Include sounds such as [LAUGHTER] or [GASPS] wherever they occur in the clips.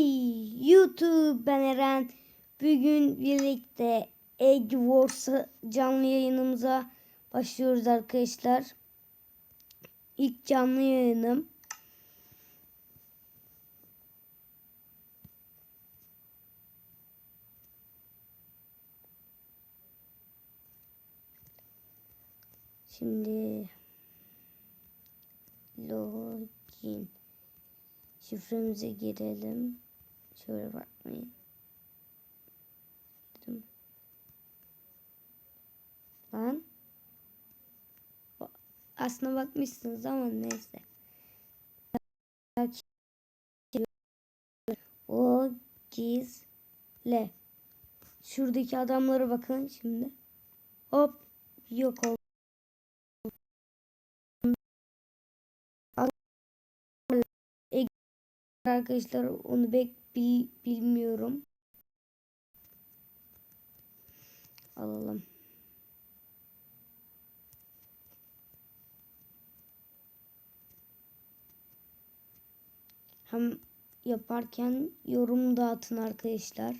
YouTube ben Eren. Bugün birlikte Egg Wars'a canlı yayınımıza başlıyoruz arkadaşlar. İlk canlı yayınım. Şimdi login şifremize girelim. Şöyle bakmayın. Girdim. Lan. Aslına bakmışsınız ama neyse. O gizle. Şuradaki adamlara bakın şimdi. Hop yok oldu. Arkadaşlar onu pek bi- bilmiyorum. Alalım. Hem yaparken yorum da atın arkadaşlar.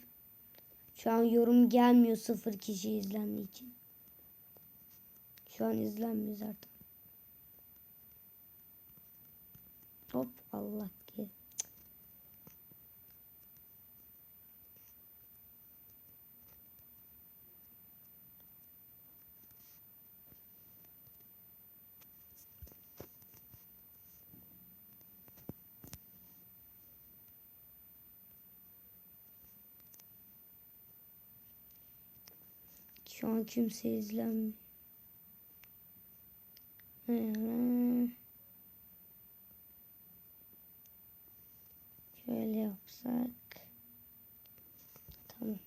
Şu an yorum gelmiyor sıfır kişi izlendiği için. Şu an izlenmiyor zaten. Hop Allah ki. Şu an kimse izlenmiyor. Şöyle yapsak. Tamam.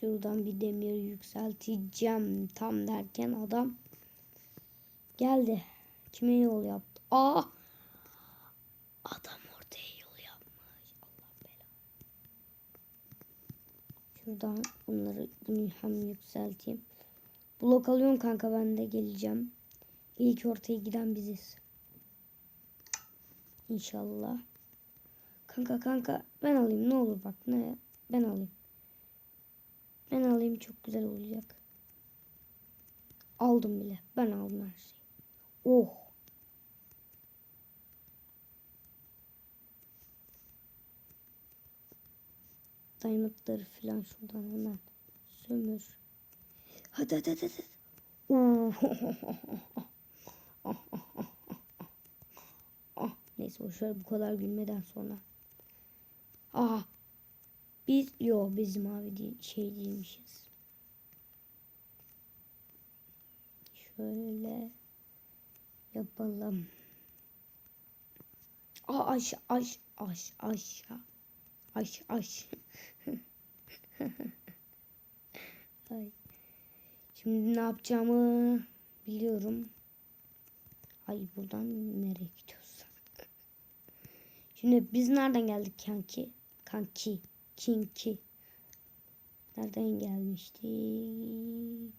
Şuradan bir demir yükselteceğim tam derken adam geldi. Kime yol yaptı? Aa! Adam ortaya yol yapmış. Allah belanı. Şuradan bunları bunu hem yükselteyim. Blok alıyorum kanka ben de geleceğim. İlk ortaya giden biziz. İnşallah. Kanka kanka ben alayım ne olur bak ne ben alayım. Ben alayım çok güzel olacak. Aldım bile. Ben aldım her şeyi. Oh. Diamondları falan şuradan hemen sömür. Hadi hadi hadi. hadi. Ah, [LAUGHS] neyse şöyle bu kadar gülmeden sonra. Aha biz yo biz mavi değil şey değilmişiz. Şöyle yapalım. Aa, aş aş aş aşağı. Aş aş. [LAUGHS] Ay. Şimdi ne yapacağımı biliyorum. Ay buradan nereye gidiyoruz? [LAUGHS] Şimdi biz nereden geldik kanki? Kanki. Kinki. Nereden gelmiştik?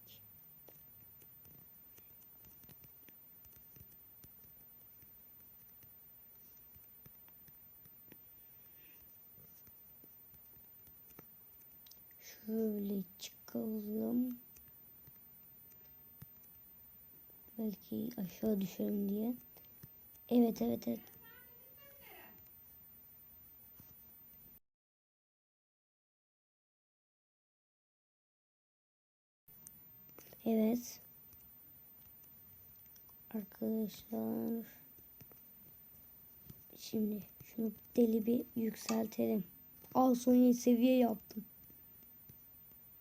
Şöyle çıkalım. Belki aşağı düşerim diye. Evet evet evet. Evet. Arkadaşlar. Şimdi şunu deli bir yükseltelim. Al son yedi seviye yaptım.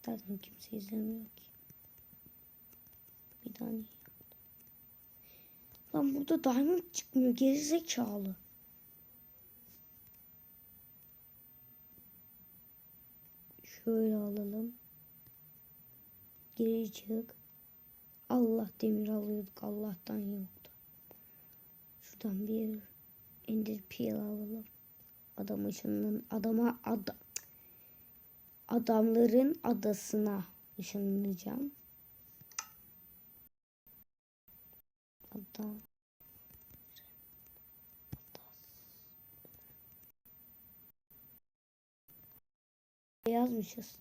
Zaten kimse izlemiyor ki. Bir yaptım? Lan burada diamond çıkmıyor. Gerizekalı. Şöyle alalım. Geri çık. Allah demir alıyorduk. Allah'tan yoktu. Şuradan bir ender peel alalım. Adam ışınının adama ada, adamların adasına ışınlanacağım. Ada. yazmışız.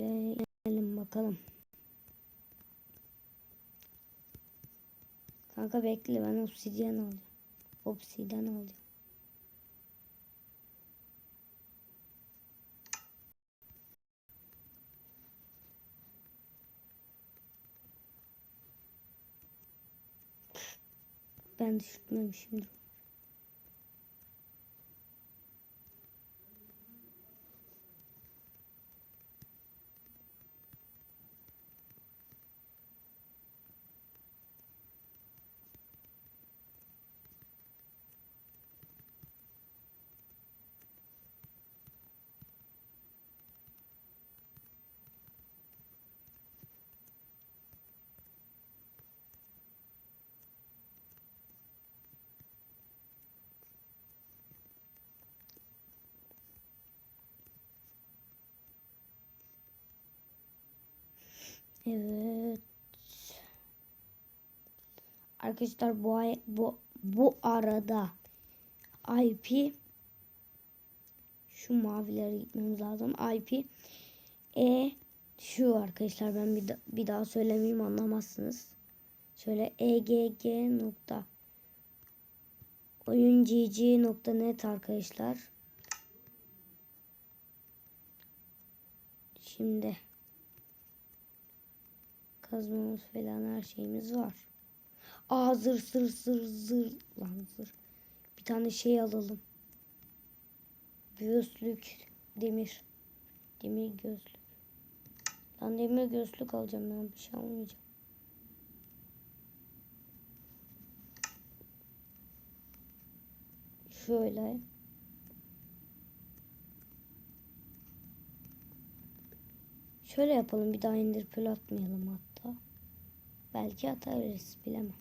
Ve Gelin bakalım. Kanka bekle ben obsidyen alacağım. Obsidyen alacağım. Ben düşürtmemişimdir. Evet. Arkadaşlar bu ay, bu bu arada IP şu mavilere gitmemiz lazım. IP E şu arkadaşlar ben bir, da, bir daha söylemeyeyim anlamazsınız. Şöyle egg nokta oyuncg nokta net arkadaşlar. Şimdi kazmamız falan her şeyimiz var. Aa zır zır zır zır lan zır. Bir tane şey alalım. Gözlük demir. Demir gözlük. Lan demir gözlük alacağım ben bir şey almayacağım. Şöyle. Şöyle yapalım bir daha indir pül atmayalım hatta. Belki atarız bilemem.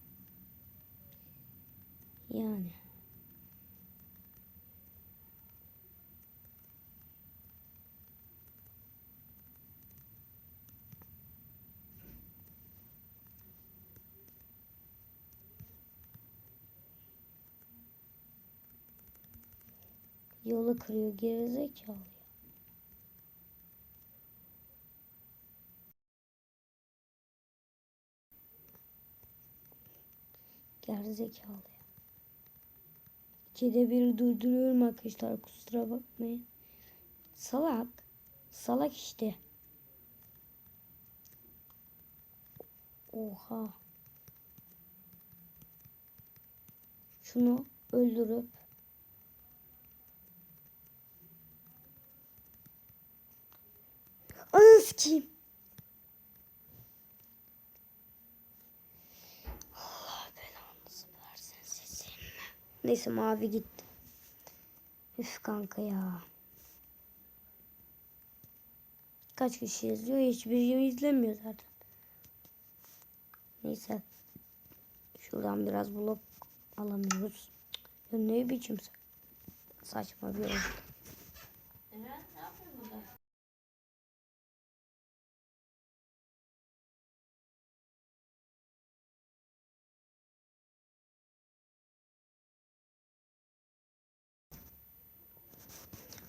Yani. Yolu kırıyor gerizekalı ya. Gerizekalı ya. İkide bir durduruyorum arkadaşlar kusura bakmayın. Salak. Salak işte. Oha. Şunu öldürüp Anı sikeyim. Allah belanızı versin sizin. Neyse mavi gitti. Üf kanka ya. Kaç kişi izliyor? Hiçbiri izlemiyor zaten. Neyse. Şuradan biraz blok alamıyoruz. Ne biçim saçma bir oyun.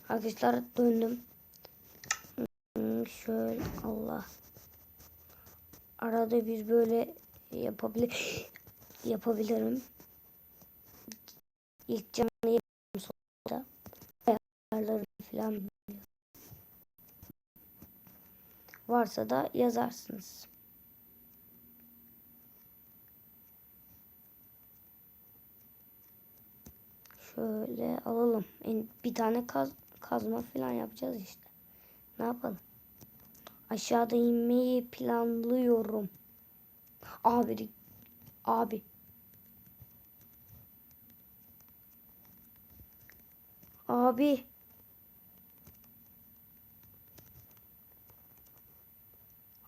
Arkadaşlar döndüm. Hmm, Şöyle Allah. Arada bir böyle yapabilir [GASPS] yapabilirim. İlk canlı yapıyorum sonra ayarları falan Varsa da yazarsınız. Şöyle alalım. Bir tane kaz, kazma falan yapacağız işte. Ne yapalım? Aşağıda inmeyi planlıyorum. Abi abi Abi.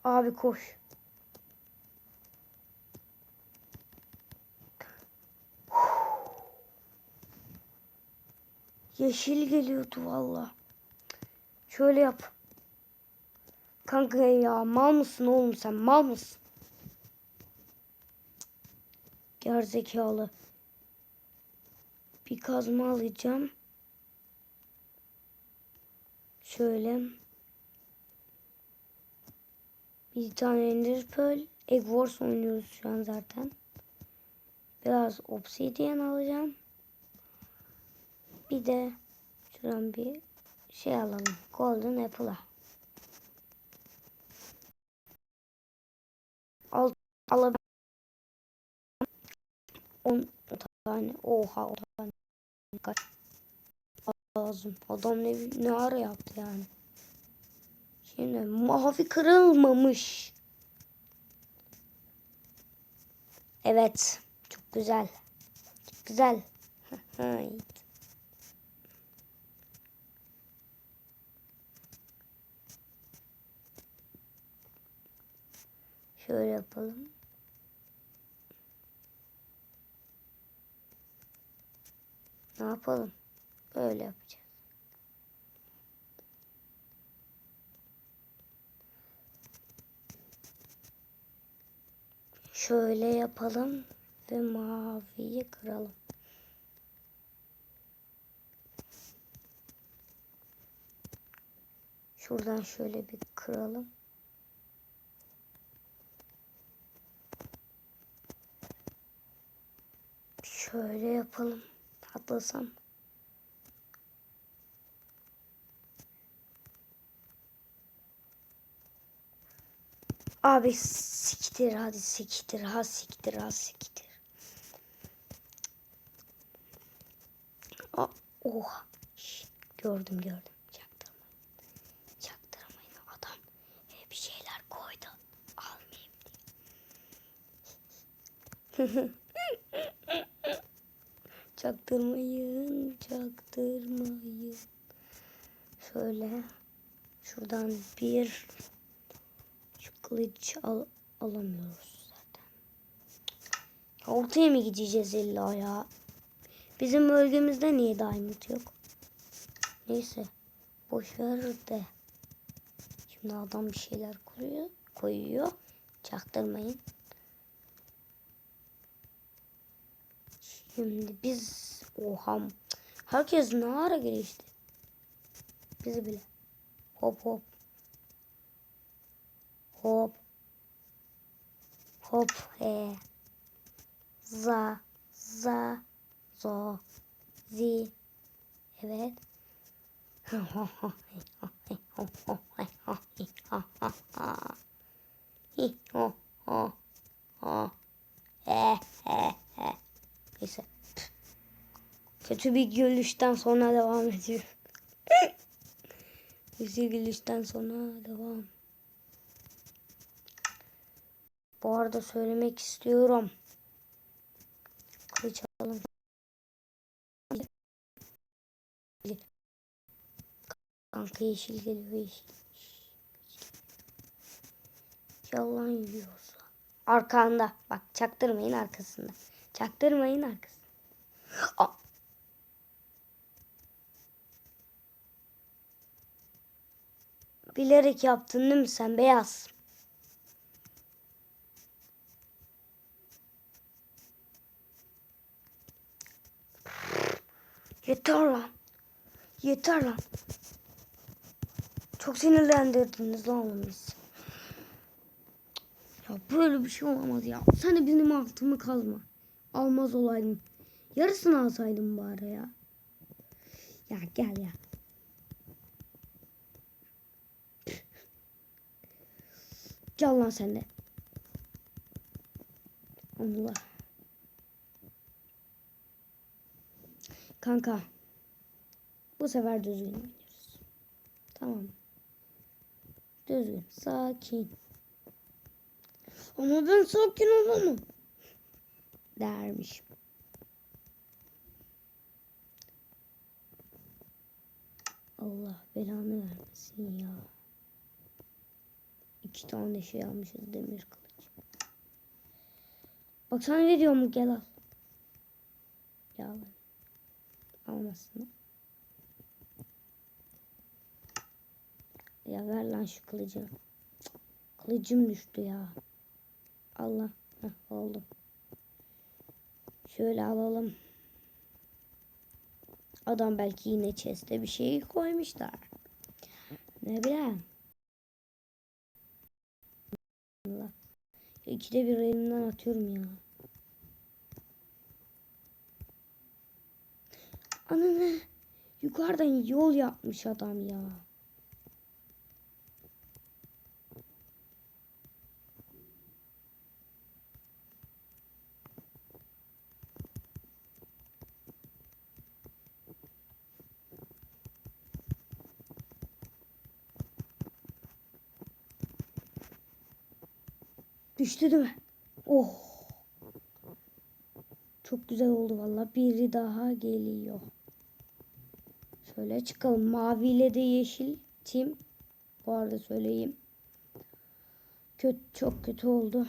Abi koş. Yeşil geliyordu valla. Şöyle yap. Kanka ya mal mısın oğlum sen mal mısın? Gerizekalı. Bir kazma alacağım. Şöyle. Bir tane Ender Pearl. Egg Wars oynuyoruz şu an zaten. Biraz Obsidian alacağım. Bir de şuradan bir şey alalım. Golden Apple'a. Al, alabilirim. 10 tane. Oha 10 tane. Kaç lazım. Adam ne, ne ara yaptı yani. Şimdi mavi kırılmamış. Evet. Çok güzel. Çok güzel. [LAUGHS] Şöyle yapalım. Ne yapalım? Böyle yapacağız. Şöyle yapalım ve maviyi kıralım. Şuradan şöyle bir kıralım. Şöyle yapalım. Atlasam. Abi siktir hadi siktir ha siktir ha siktir. Aa, oha. Şş, gördüm gördüm. Çaktırmayın. Çaktırmayın adam. Bir şeyler koydu. [LAUGHS] çaktırmayın. Çaktırmayın. Şöyle. Şuradan bir şu kılıç al alamıyoruz zaten. Ortaya mı gideceğiz illa ya? Bizim bölgemizde niye diamond yok? Neyse. Boş ver de. Şimdi adam bir şeyler koyuyor. Koyuyor. Çaktırmayın. Şimdi biz oha herkes ne ara gelişti? Bizi bile. Hop hop. Hop. Hop he. Za. Za. Zo. Zi. Evet. Neyse. Kötü bir gülüşten sonra devam ediyor. [LAUGHS] Kötü gülüşten sonra devam. Bu arada söylemek istiyorum. Kılıç alalım. Kanka yeşil geliyor yeşil. Yalan yiyorsa. Arkanda. Bak çaktırmayın arkasında. Çaktırmayın arkasında. Aa. Bilerek yaptın değil mi sen beyaz? Yeter lan. Yeter lan. Çok sinirlendirdiniz lan bizi. Ya böyle bir şey olamaz ya. Sen de benim altımı kazma. Almaz olaydım. Yarısını alsaydım bari ya. Ya gel ya. Gel lan sen de. Allah. Kanka. Bu sefer düzgün oynuyoruz. Tamam. Düzgün. Sakin. Ama ben sakin olamam. Dermiş. Allah belanı vermesin ya. İki tane şey almışız demir kılıç. Bak sana veriyorum gel al. Ya lan. Almasın. Ya ver lan şu kılıcı. Kılıcım düştü ya. Allah. Heh, oldu. Şöyle alalım. Adam belki yine chest'e bir şey koymuşlar. Ne bileyim. Allah. İkide bir elimden atıyorum ya. Ananı. Yukarıdan yol yapmış adam ya. Düştü değil mi? Oh. Çok güzel oldu valla. Biri daha geliyor. Şöyle çıkalım. Maviyle de yeşil tim. Bu arada söyleyeyim. Kötü, çok kötü oldu.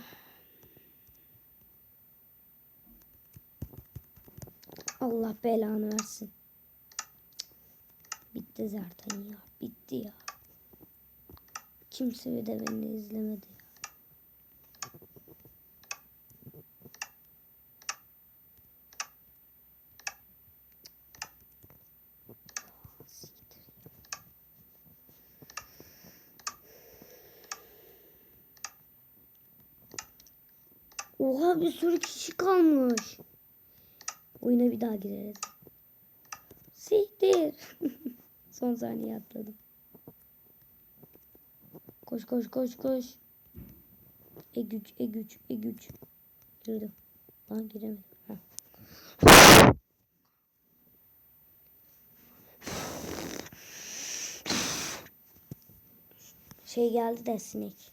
Allah belanı versin. Bitti zaten ya. Bitti ya. Kimse de beni izlemedi ya. Siktir ya. Bir sürü kişi kalmış. Oyuna bir daha gireriz. Siktir. [LAUGHS] Son saniye atladım. Koş koş koş koş. E güç e güç e güç. Girdim. Lan giremedim. Heh. Şey geldi de sinek.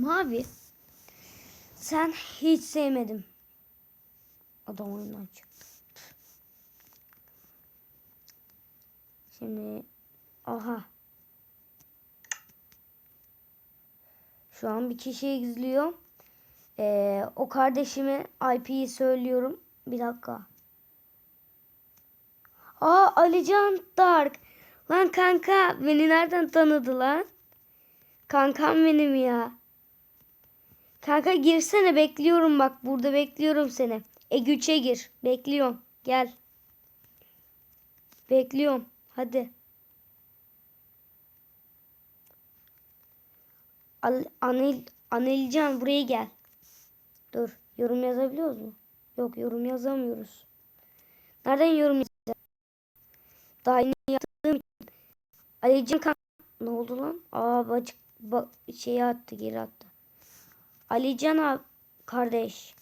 Mavi. Sen hiç sevmedim. Adam oyundan çıktı. Şimdi aha. Şu an bir kişiyi izliyor. Ee, o kardeşime IP'yi söylüyorum. Bir dakika. Aa Alican Dark. Lan kanka beni nereden tanıdı lan? Kankam benim ya. Kanka girsene bekliyorum bak burada bekliyorum seni. E güçe gir. Bekliyorum. Gel. Bekliyorum. Hadi. Al, Anil, Anilcan buraya gel. Dur. Yorum yazabiliyoruz mu? Yok yorum yazamıyoruz. Nereden yorum yazacağız? Daha yeni yaptığım için. Alican kan... Ne oldu lan? Aa bacık ba şeyi attı geri attı. Alican kardeş.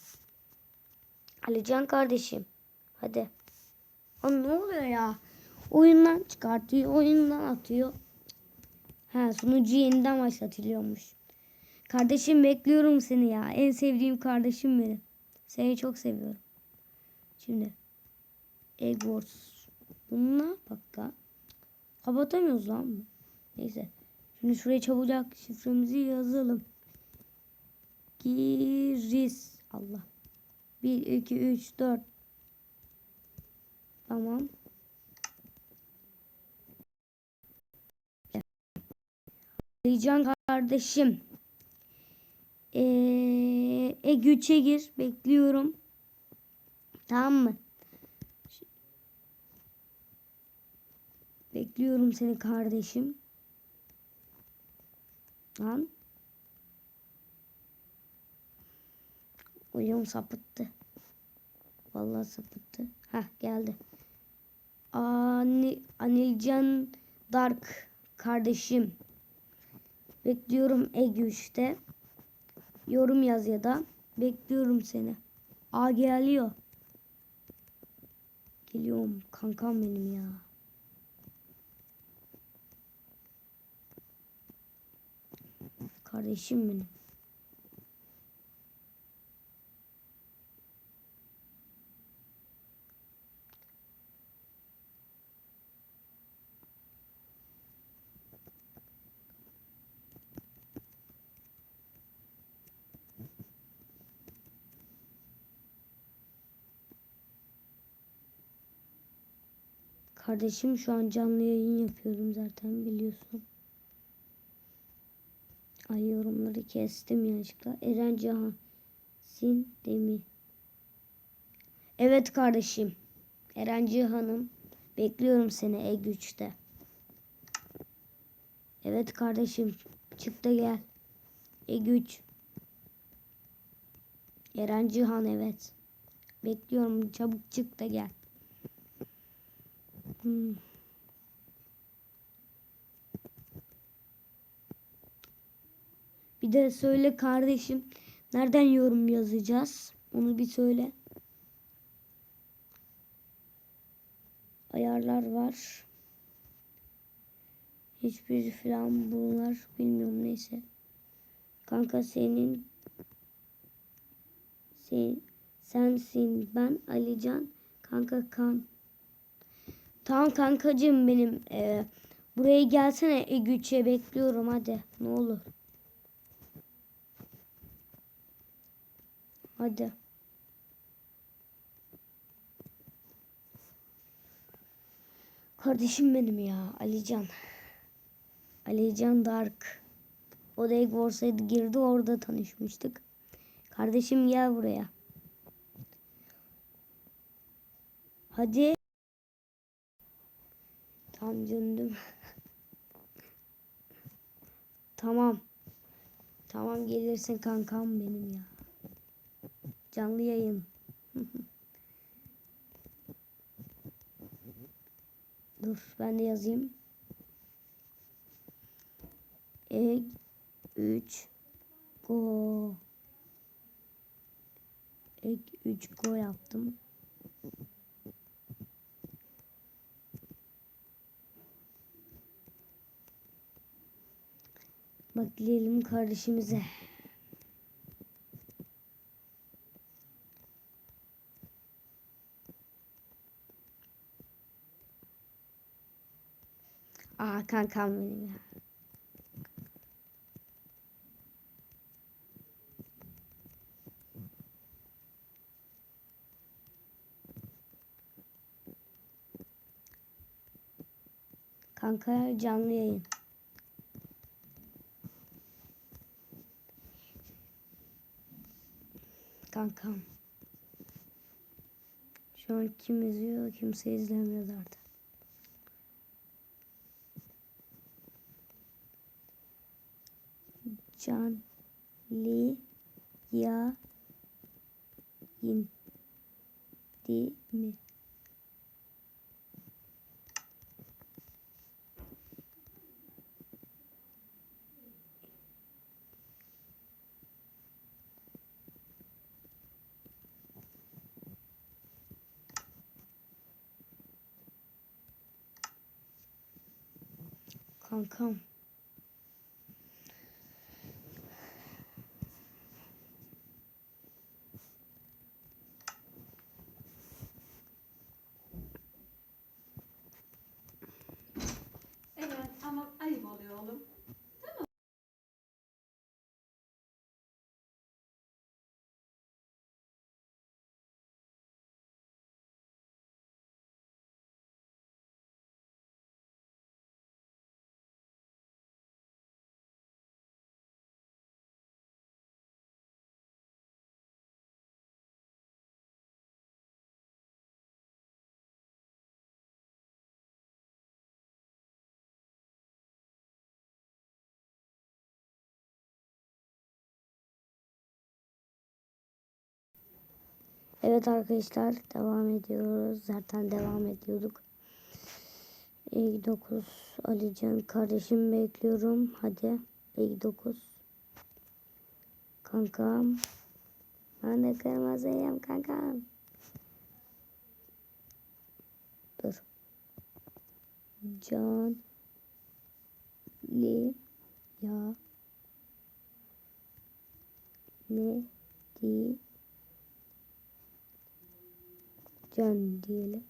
Alican kardeşim. Hadi. Lan ne oluyor ya? Oyundan çıkartıyor, oyundan atıyor. Ha sunucu yeniden başlatılıyormuş. Kardeşim bekliyorum seni ya. En sevdiğim kardeşim benim. Seni çok seviyorum. Şimdi Egg Wars. Bununla bak Kapatamıyoruz lan. Neyse. Şimdi şuraya çabucak şifremizi yazalım. Giriz. Allah. 1, 2, 3, 4. Tamam. Can kardeşim. Ee, e güçe gir. Bekliyorum. Tamam mı? Bekliyorum seni kardeşim. Lan. Oyun sapıttı. Vallahi sapıttı. Heh geldi. Ani, Anilcan Dark kardeşim. Bekliyorum E3'te. Yorum yaz ya da bekliyorum seni. A geliyor. Geliyorum kankam benim ya. Kardeşim benim. Kardeşim şu an canlı yayın yapıyorum zaten biliyorsun. Ay yorumları kestim yanlışlıkla. Eren Cahan. Sin Demi. Evet kardeşim. Eren Cihan'ım. Bekliyorum seni E3'te. Evet kardeşim. Çık da gel. E3. Eren Cihan evet. Bekliyorum çabuk çık da gel. Hmm. Bir de söyle kardeşim. Nereden yorum yazacağız? Onu bir söyle. Ayarlar var. Hiçbir falan bunlar bilmiyorum neyse. Kanka senin sen, sensin ben Alican kanka kan. Tamam kankacığım benim. Ee, buraya gelsene E3'e bekliyorum hadi. Ne olur. Hadi. Kardeşim benim ya Alican. Alican Dark. O da Egg girdi orada tanışmıştık. Kardeşim gel buraya. Hadi. Tam döndüm. tamam. Tamam gelirsin kankam benim ya. Canlı yayın. [LAUGHS] Dur ben de yazayım. E 3 go. Ek 3 go yaptım. Baklayalım kardeşimize. Aa kankam benim ya. Kanka canlı yayın. Kankam. Şu an kim izliyor kimse izlemiyor zaten. Can Li Ya Yin Di mi? 看看 Evet arkadaşlar devam ediyoruz. Zaten devam ediyorduk. 59 Alican kardeşim bekliyorum. Hadi 59. Kankam. Ben de kırmızıyım kankam. Dur. Can. Li. Ya. Ne. Di. Can.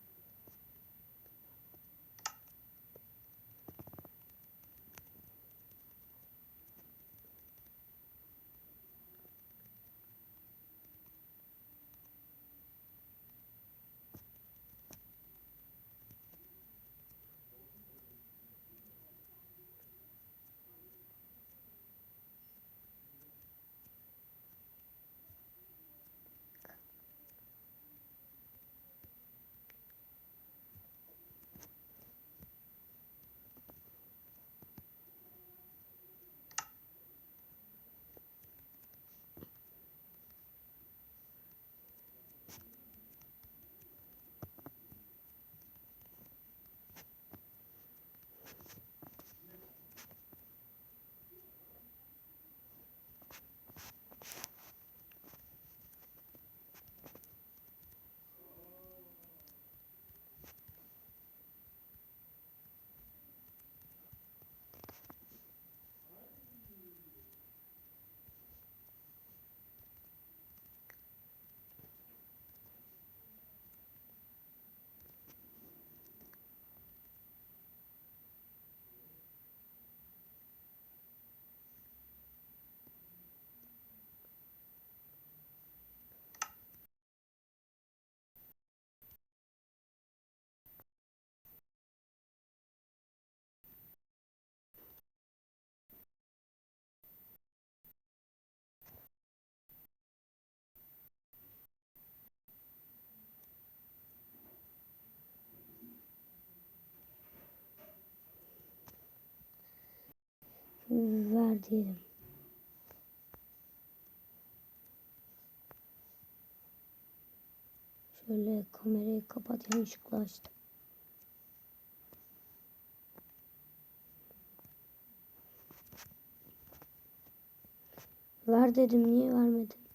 Ver diyelim. Şöyle kamerayı kapat yanlışlıkla açtım. Ver dedim niye vermedin?